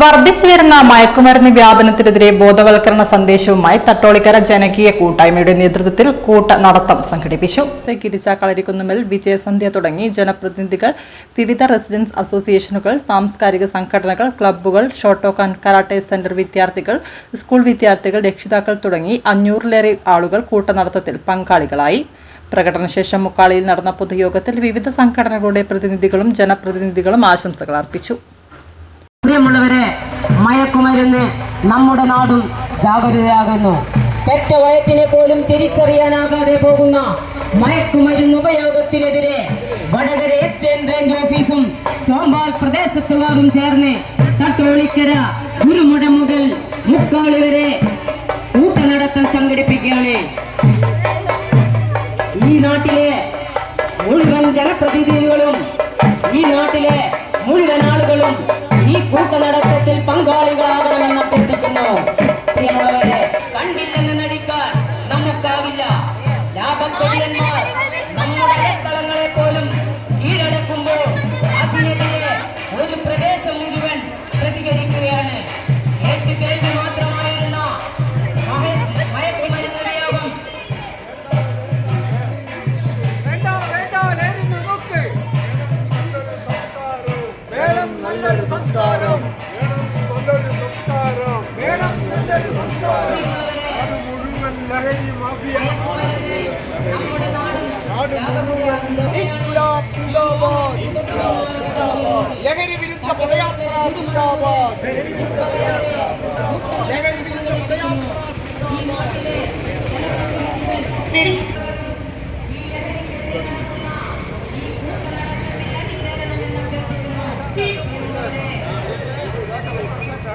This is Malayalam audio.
വർദ്ധിച്ചുവരുന്ന മയക്കുമരുന്ന് വ്യാപനത്തിനെതിരെ ബോധവൽക്കരണ സന്ദേശവുമായി തട്ടോളിക്കര ജനകീയ കൂട്ടായ്മയുടെ നേതൃത്വത്തിൽ കൂട്ട നടത്തം സംഘടിപ്പിച്ചു ഗിരിജ കളരിക്കുന്നുമൽ വിജയസന്ധ്യ തുടങ്ങി. ജനപ്രതിനിധികൾ വിവിധ റെസിഡൻസ് അസോസിയേഷനുകൾ സാംസ്കാരിക സംഘടനകൾ ക്ലബ്ബുകൾ ഷോട്ടോക്കാൻ കരാട്ടെ സെന്റർ വിദ്യാർത്ഥികൾ സ്കൂൾ വിദ്യാർത്ഥികൾ രക്ഷിതാക്കൾ തുടങ്ങി അഞ്ഞൂറിലേറെ ആളുകൾ കൂട്ടനടത്തത്തിൽ പങ്കാളികളായി. പ്രകടനശേഷം മുക്കാളിയിൽ നടന്ന പൊതുയോഗത്തിൽ വിവിധ സംഘടനകളുടെ പ്രതിനിധികളും ജനപ്രതിനിധികളും ആശംസകൾ അർപ്പിച്ചു. പ്രിയമുള്ളവരെ മയക്കുമരുന്ന് നമ്മുടെ നാടും ജാഗരൂകരാകുന്നു പെറ്റ വയറ്റിനെ പോലും തിരിച്ചറിയാനാകാതെ പോകുന്ന മയക്കുമരുന്ന് ഉപയോഗത്തിനെതിരെ വടകര എസ്റ്റേറ്റ് റേഞ്ച് ഓഫീസും ചോമ്പാൽ പ്രദേശത്തുകാരും ചേർന്ന് തട്ടോളിക്കര ഗുരുമുട മുതൽ മുക്കാളി വരെ ഊട്ടനടത്തൽ സംഘടിപ്പിക്കുകയാണ്. ഈ നാട്ടിലെ മുഴുവൻ ജനപ്രതിനിധികളും ഈ നാട്ടിലെ മുഴുവൻ ആളുകളും கூட்ட நடத்தத்தில் பங்காளிகள் ലഹരി വിരുദ്ധ പദയാത്ര. ലഹരി വിരുദ്ധ പദയാത്ര